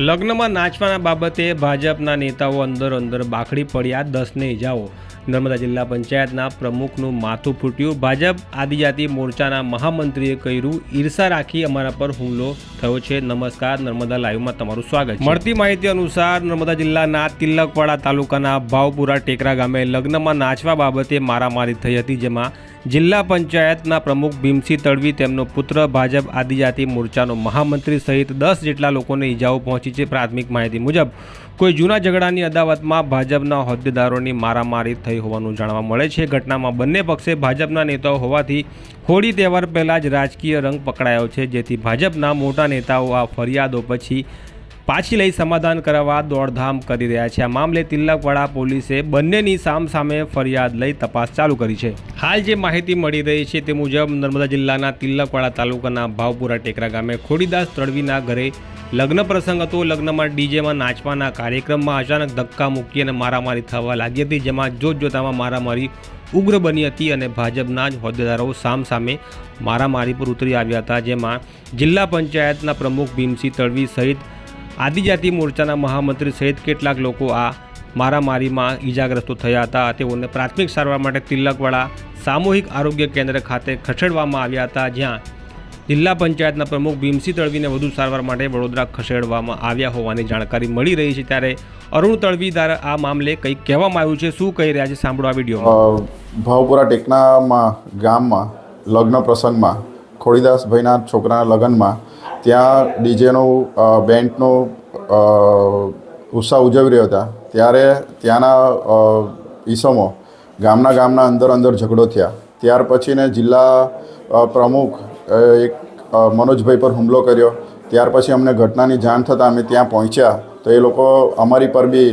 લગ્નમાં નાચવાના બાબતે ભાજપના નેતાઓ અંદર અંદર બાખડી પડ્યા દસને ઇજાઓ. નર્મદા જિલ્લા પંચાયતના પ્રમુખનું માથું ફૂટ્યું. ભાજપ આદિજાતિ મોરચાના મહામંત્રીએ કર્યું, ઈર્ષા રાખી અમારા પર હુમલો થયો છે. નમસ્કાર, નર્મદા લાઈવમાં તમારું સ્વાગત મળતી માહિતી અનુસાર નર્મદા જિલ્લાના તિલકવાડા તાલુકાના ભાવપુરા ટેકરા ગામે લગ્નમાં નાચવા બાબતે મારામારી થઈ હતી, જેમાં જિલ્લા પંચાયતના પ્રમુખ ભીમસિંહ તડવી, તેમનો પુત્ર ભાજપ આદિજાતિ મોરચાનો મહામંત્રી સહિત દસ જેટલા લોકોને ઈજાઓ પહોંચી છે. પ્રાથમિક માહિતી મુજબ, કોઈ જૂના ઝઘડાની અદાવતમાં ભાજપના હોદ્દેદારોની મારામારી થઈ હોવાનું જાણવા મળે છે. ઘટનામાં બંને પક્ષે ભાજપના નેતાઓ હોવાથી હોળી તહેવાર પહેલાં જ રાજકીય રંગ પકડાયો છે. જેથી ભાજપના મોટા નેતાઓ આ ફરિયાદો પછી પાછી લઈ સમાધાન કરાવવા દોડધામ કરી રહ્યા છે. આ મામલે તિલકવાડા પોલીસે બંનેની સામસામે ફરિયાદ લઈ તપાસ ચાલુ કરી છે. હાલ જે માહિતી મળી રહી છે તે મુજબ નર્મદા જિલ્લાના તિલકવાડા તાલુકાના ભાવપુરા ટેકરા ગામે ખોડીદાસ તળવીના ઘરે લગ્ન પ્રસંગ હતો, લગ્નમાં ડીજેમાં નાચવાના કાર્યક્રમમાં અચાનક ધક્કા મૂકી અને મારામારી થવા લાગી હતી, જેમાં જોતજોતામાં મારામારી ઉગ્ર બની હતી અને ભાજપના જ હોદ્દેદારો સામસામે મારામારી પર ઉતરી આવ્યા હતા, જેમાં જિલ્લા પંચાયતના પ્રમુખ ભીમસિંહ તળવી સહિત આદિજાતિ મોરચાના મહામંત્રી સહિત કેટલાક લોકો આ મારામારીમાં ઈજાગ્રસ્તો થયા હતા. તેઓને પ્રાથમિક સારવાર માટે તિલકવાડા સામૂહિક આરોગ્ય કેન્દ્ર ખાતે ખસેડવામાં આવ્યા હતા, જ્યાં જિલ્લા પંચાયતના પ્રમુખ ભીમસિંહ તળવીને વધુ સારવાર માટે વડોદરા ખસેડવામાં આવ્યા હોવાની જાણકારી મળી રહી છે. ત્યારે અરુણ તળવી દ્વારા આ મામલે કંઈક કહેવામાં આવ્યું છે? શું કહી રહ્યા છે? સાંભળો આ વીડિયો ભાવપુરા ટેકનામાં ગામમાં, લગ્ન પ્રસંગમાં, ખોડીદાસભાઈના છોકરાના લગ્નમાં, ત્યાં ડીજેનો બેન્ડનો ઉત્સાહ ઉજવી રહ્યો હતા. ત્યારે ત્યાંના ઈસમો ગામના ગામના અંદર અંદર ઝઘડો થયા. ત્યાર પછીને જિલ્લા પ્રમુખ એક મનોજભાઈ પર હુમલો કર્યો. ત્યાર પછી અમને ઘટનાની જાણ થતાં અમે ત્યાં પહોંચ્યા. તો એ લોકો અમારી પર બી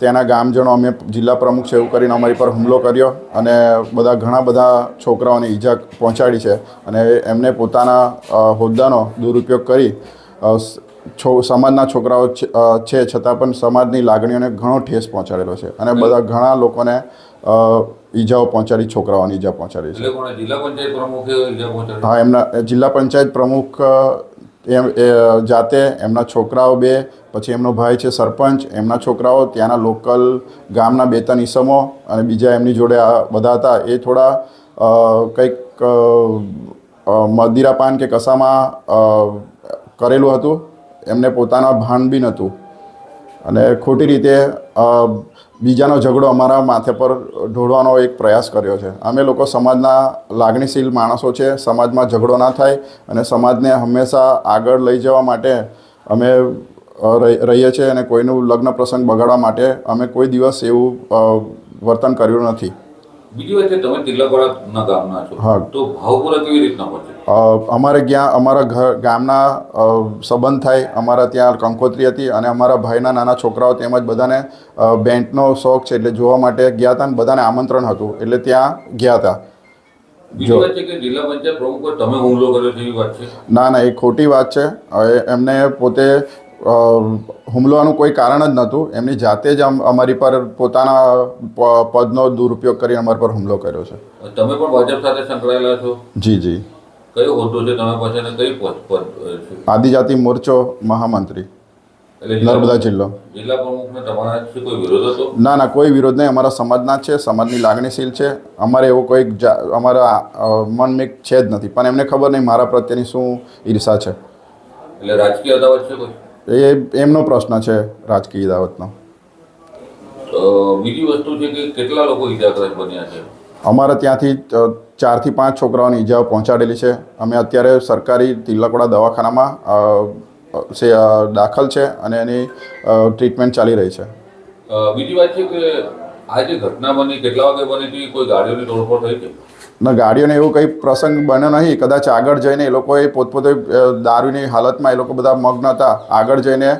ત્યાંના ગામજનો અમે જિલ્લા પ્રમુખ છે એવું કરીને અમારી પર હુમલો કર્યો અને બધા ઘણા બધા છોકરાઓને ઈજા પહોંચાડી છે. અને એમને પોતાના હોદ્દાનો દુરુપયોગ કરી છો સમાજના છોકરાઓ છે- છતાં પણ સમાજની લાગણીઓને ઘણો ઠેસ પહોંચાડેલો છે અને બધા ઘણા લોકોને ઈજાઓ પહોંચાડી છોકરાઓની ઈજા પહોંચાડી છે. હા એમના જિલ્લા પંચાયત પ્રમુખ એમ એ જાતે એમના છોકરાઓ બે પછી એમનો ભાઈ છે સરપંચ એમના છોકરાઓ ત્યાંના લોકલ ગામના બે ત્રણ ઈસમો અને બીજા એમની જોડે આ બધા હતા. એ થોડા કંઈક મદિરાપાન કે કસામાં કરેલું હતું. એમને પોતાના ભાન બી નહોતું. અને ખોટી રીતે બીજાનો ઝઘડો અમારા માથે પર ઢોળવાનો એક પ્રયાસ કર્યો છે. અમે લોકો સમાજના લાગણીશીલ માણસો છે, સમાજમાં ઝઘડો ના થાય અને સમાજને હંમેશા આગળ લઈ જવા માટે અમે રહીએ છીએ અને કોઈનું લગ્ન પ્રસંગ બગાડવા માટે અમે કોઈ દિવસ એવું વર્તન કર્યું નથી. બીજી વાત છે તમે તિલકવાડાના ગામના છો તો ભાવપુરા કેવી રીતના પહોંચે? અમારે ત્યાં અમારા ઘર ગામના સંબંધ થાય અમારા ત્યાં કંકોત્રી હતી અને અમારા ભાઈના નાના છોકરાઓ તેમજ બધાને બેન્ટનો શોખ છે એટલે જોવા માટે ગયા હતા અને બધાને આમંત્રણ હતું એટલે ત્યાં ગયા હતા છે ના ના એ ખોટી વાત છે. એમને પોતે હુમલાનું કોઈ કારણ જ નહોતું. એમની જાતે જ અમારી પર પોતાના પદનો દુરુપયોગ કરી અમારી પર હુમલો કર્યો છે. તમે પણ ભાજપ સાથે સંકળાયેલા છો? જી જી. કયો હોદ્દો છે તમે પાસે કઈ પદ આદિજાતિ મોરચો મહામંત્રી નર્મદા જિલ્લો. જિલ્લા પ્રમુખને તમારા છે કોઈ વિરોધ હતો? ના ના કોઈ વિરોધ નહીં. અમારા સમાજના જ છે સમાજની લાગણીશીલ છે. અમારે એવો કોઈ અમારા મનમેક છે જ નથી. પણ એમને ખબર નહીં મારા પ્રત્યેની શું ઈર્ષા છે. એટલે રાજકીય અદાવત છે કોઈ? એ એમનો પ્રશ્ન છે રાજકીય દાવતનો બીજી વસ્તુ છે કે કેટલા લોકો ઇજાગ્રસ્ત બન્યા છે? અમારે ત્યાંથી ચારથી પાંચ છોકરાઓની ઈજાઓ પહોંચાડેલી છે. અમે અત્યારે સરકારી તિલકવાડા દવાખાનામાં સે દાખલ છે અને એની ટ્રીટમેન્ટ ચાલી રહી છે. બીજી વાત છે કે આ જે ઘટના બની કેટલા વાગે બની હતી કોઈ ગાડીઓની તોડફોડ થઈ છે? ને, ગાડીઓને એવું કંઈ પ્રસંગ બન્યો નહીં. કદાચ આગળ જઈને એ લોકોએ પોતપોતે દારૂની હાલતમાં એ લોકો બધા મગ્ન હતા. આગળ જઈને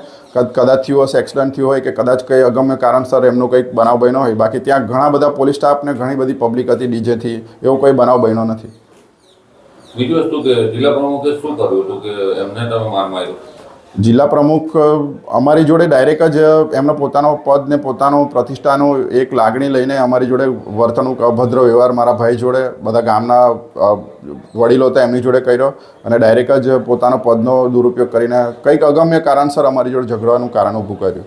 કદાચ થયું હશે, એક્સિડન્ટ થયું હોય કે કદાચ કંઈ અગમ્ય કારણસર એમનો કંઈક બનાવ બન્યો હોય. બાકી ત્યાં ઘણા બધા પોલીસ સ્ટાફ ને ઘણી બધી પબ્લિક હતી ડીજેથી એવો કોઈ બનાવ બન્યો નથી. બીજી વસ્તુ કે જિલ્લા પ્રમુખે શું કર્યું હતું કે એમને તમે માર માર્યો? જિલ્લા પ્રમુખ અમારી જોડે ડાયરેક્ટ જ એમનો પોતાનો પદ ને પોતાનો પ્રતિષ્ઠાનો એક લાગણી લઈને અમારી જોડે વર્તણૂક, અભદ્ર વ્યવહાર મારા ભાઈ જોડે, બધા ગામના વડીલો હતા એમની જોડે કર્યો અને ડાયરેક્ટ જ પોતાનો પદનો દુરુપયોગ કરીને કંઈક અગમ્ય કારણસર અમારી જોડે ઝઘડવાનું કારણ ઊભું કર્યું.